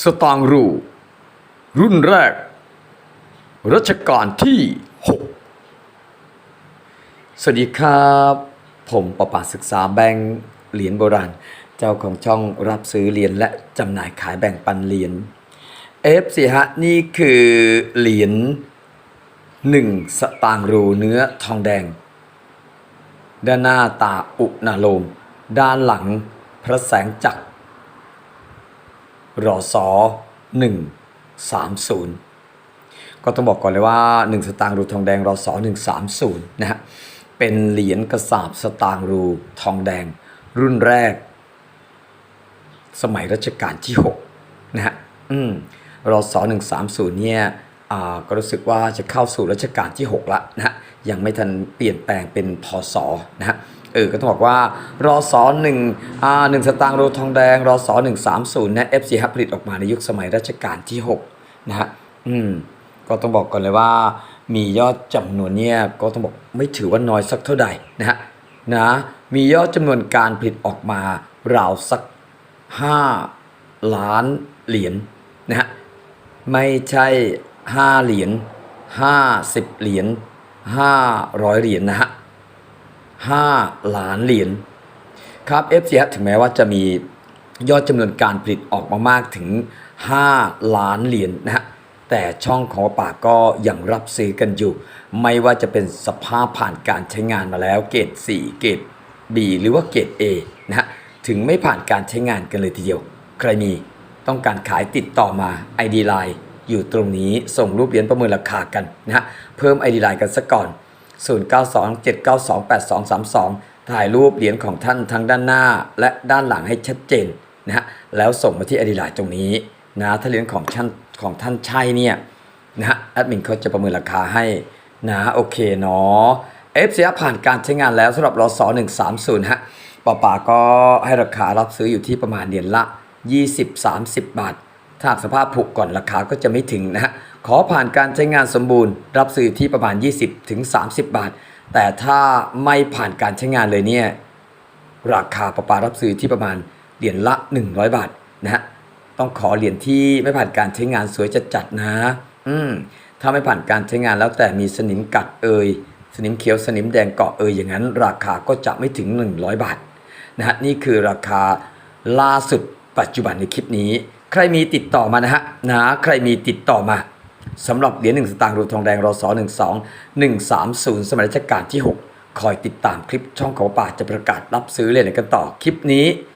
สตางรู รุ่นแรก รัชกาลที่ 6 สวัสดีครับ ผมประปาศึกษาแบงค์เหรียญโบราณ เจ้าของช่องรับซื้อเหรียญและจำหน่ายขายแบ่งปันเหรียญเอฟสิฮะ นี่คือเหรียญหนึ่งสตางรูเนื้อทองแดง ด้านหน้าตาอุณาโลม ด้านหลังพระแสงจักร รอสอ130ก็ต้องบอกก่อนเลยว่า 1 สตางค์รูทองแดงรอสอ130นะฮะเป็นเหรียญกระสาบสตางค์รูทองแดง รุ่นแรก สมัยรัชกาลที่6นะฮะอืมรอสอ130เนี่ยอ่าก็รู้สึกว่าจะเข้าสู่รัชกาลที่ 6 ละนะฮะยังไม่ทันเปลี่ยนแปลงเป็นพศนะฮะ เออก็ต้องบอกว่ารอสอหนึ่งอ่าหนึ่งสตางค์โรทองแดงรอสอหนึ่งสามศูนย์นะเอฟซีฮับผลิตออกมาในยุคสมัยรัชกาลที่6นะฮะอืมก็ต้องบอกก่อนเลยว่า มียอดจำนวนเนี่ยก็ต้องบอกไม่ถือว่าน้อยสักเท่าใดนะฮะนะมียอดจำนวนการผลิตออกมาราวสัก5ล้านเหรียญนะฮะไม่ใช่5เหรียญ50เหรียญ500เหรียญนะฮะ 5 ล้านเหรียญครับ f c ถึงแม้ว่าจะมียอดจำนวนการผลิตออกมามากถึง 5 ล้านเหรียญนะฮะแต่ช่องของป่าก็ยังรับซื้อกันอยู่ ไม่ว่าจะเป็นสภาพผ่านการใช้งานมาแล้วเกรด4 เกรด B หรือว่าเกรด A นะฮะถึงไม่ผ่านการใช้งานกันเลยทีเดียว ใครมีต้องการขายติดต่อมา ID Line อยู่ตรงนี้ส่งรูปเหรียญประเมินราคากันนะฮะเพิ่ม ID Line กันซะก่อน 0927928232 ถ่ายรูปเหรียญของท่านทั้งด้านหน้าและด้านหลังให้ชัดเจนนะฮะแล้วส่งมาที่ ID Line ตรงนี้นะถ้าเหรียญของท่านของท่านใช่เนี่ยนะฮะแอดมินเขาจะประเมินราคาให้นะโอเคเนาะ f c ผ่านการใช้งานแล้วสำหรับรอสอ130ฮะป่าป่าก็ให้ราคารับซื้ออยู่ที่ประมาณเหรียญละ 20-30 บาท ถ้าสภาพผุก่อนราคาก็จะไม่ถึงนะฮะ ขอผ่านการใช้งานสมบูรณ์ รับซื้อที่ประมาณ 20-30 บาท แต่ถ้าไม่ผ่านการใช้งานเลยเนี่ยราคาประปารับซื้อที่ประมาณเหรียญละ 100 บาทนะฮะต้องขอเหรียญที่ไม่ผ่านการใช้งานสวยจัดๆนะ อืมถ้าไม่ผ่านการใช้งานแล้วแต่มีสนิมกัดเอยสนิมเขียวสนิมแดงเกาะเอยอย่างนั้น ราคาก็จะไม่ถึง 100 บาทนะฮะนี่คือราคาล่าสุดปัจจุบันในคลิปนี้ ใครมีติดต่อมานะฮะนะใครมีติดต่อมา สำหรับเหรียญหนึ่งสตางค์รูทองแดงรอสอหนึ่งสองหนึ่งสามศูนย์สมัยรัชกาลที่ 6 คอยติดตามคลิปช่องเขาป่าจะประกาศรับซื้อเหรียญกันต่อคลิปนี้